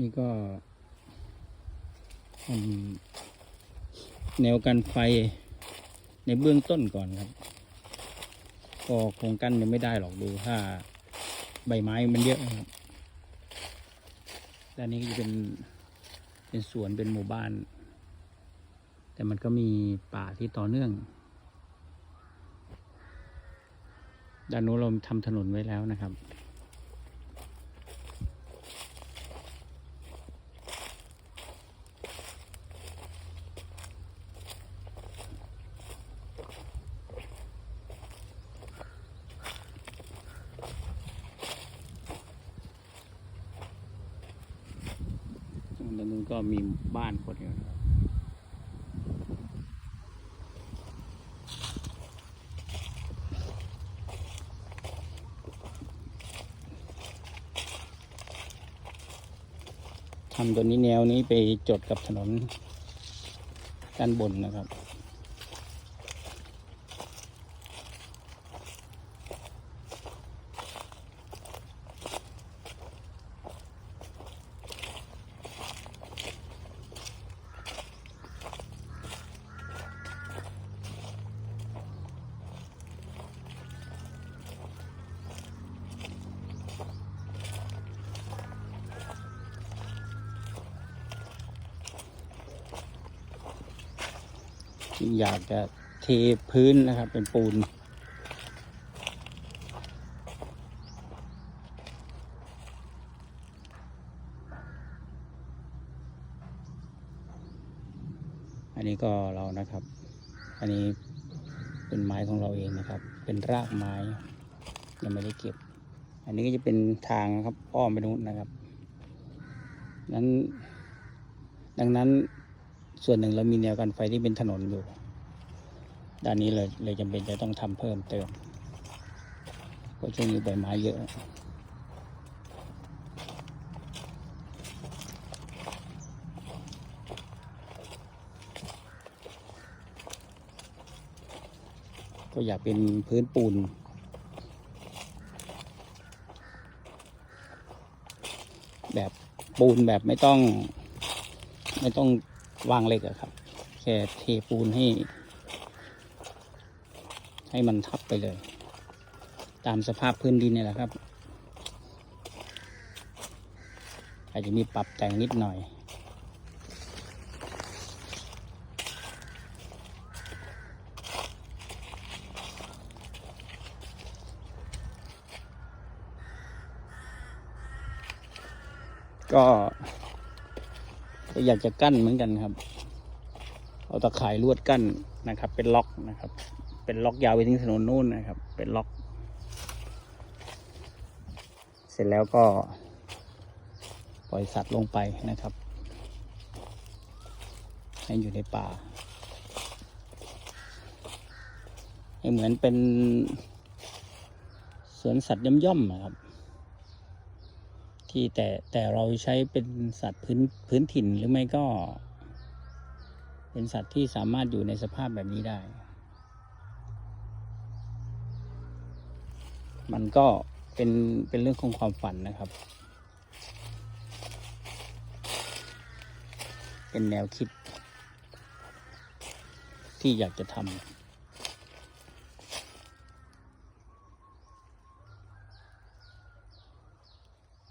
นี่ก็ทำแนวกันไฟในเบื้องต้นก่อนครับ ก็คงกั้นยังไม่ได้หรอกดูถ้าใบไม้มันเยอะนะครับด้านนี้ก็จะเป็นเป็นสวนเป็นหมู่บ้าน แต่มันก็มีป่าที่ต่อเนื่อง ด้านโน้นเราทำถนนไว้แล้วนะครับ ดังนนู้นก็มีบ้านคนอยู่นะครับทำตัวนี้แนวนี้ไปจดกับถนนด้านบนนะครับ อยากจะเทพื้นนะครับ เป็นปูน อันนี้ก็เรานะครับ อันนี้เป็นไม้ของเราเองนะครับ เป็นรากไม้ยังไม่ได้เก็บ อันนี้ก็จะเป็นทางนะครับอ้อมไปนู้นนะครับ นั้นดังนั้น ส่วนหนึ่งเรามีแนวกันไฟที่เป็นถนนอยู่ ด้านนี้เลยเลยจำเป็นจะต้องทำเพิ่มเติมเพราะช่วงนี้ใบไม้เยอะก็อยากเป็นพื้นปูน แบบปูนแบบไม่ต้อง ไม่ต้อง วางเหล็กอะครับ แค่เทปูนให้ ให้มันทับไปเลย ตามสภาพพื้นดินเนี่ยแหละครับ อาจจะมีปรับแต่งนิดหน่อยก็ ก็อยากจะกั้นเหมือนกันครับ เอาตะข่ายลวดกั้นนะครับ เป็นล็อกนะครับ เป็นล็อกยาวไปถึงถนนนู่นนะครับ เป็นล็อก เสร็จแล้วก็ปล่อยสัตว์ลงไปนะครับ ให้อยู่ในป่าให้เหมือนเป็นสวนสัตว์ย่อมๆอะครับ ที่แต่แต่เราใช้เป็นสัตว์พื้นพื้นถิ่นหรือไม่ก็ เป็นสัตว์ที่สามารถอยู่ในสภาพแบบนี้ได้ มันก็เป็นเป็นเรื่องของความฝันนะครับ เป็นแนวคิด ที่อยากจะทำ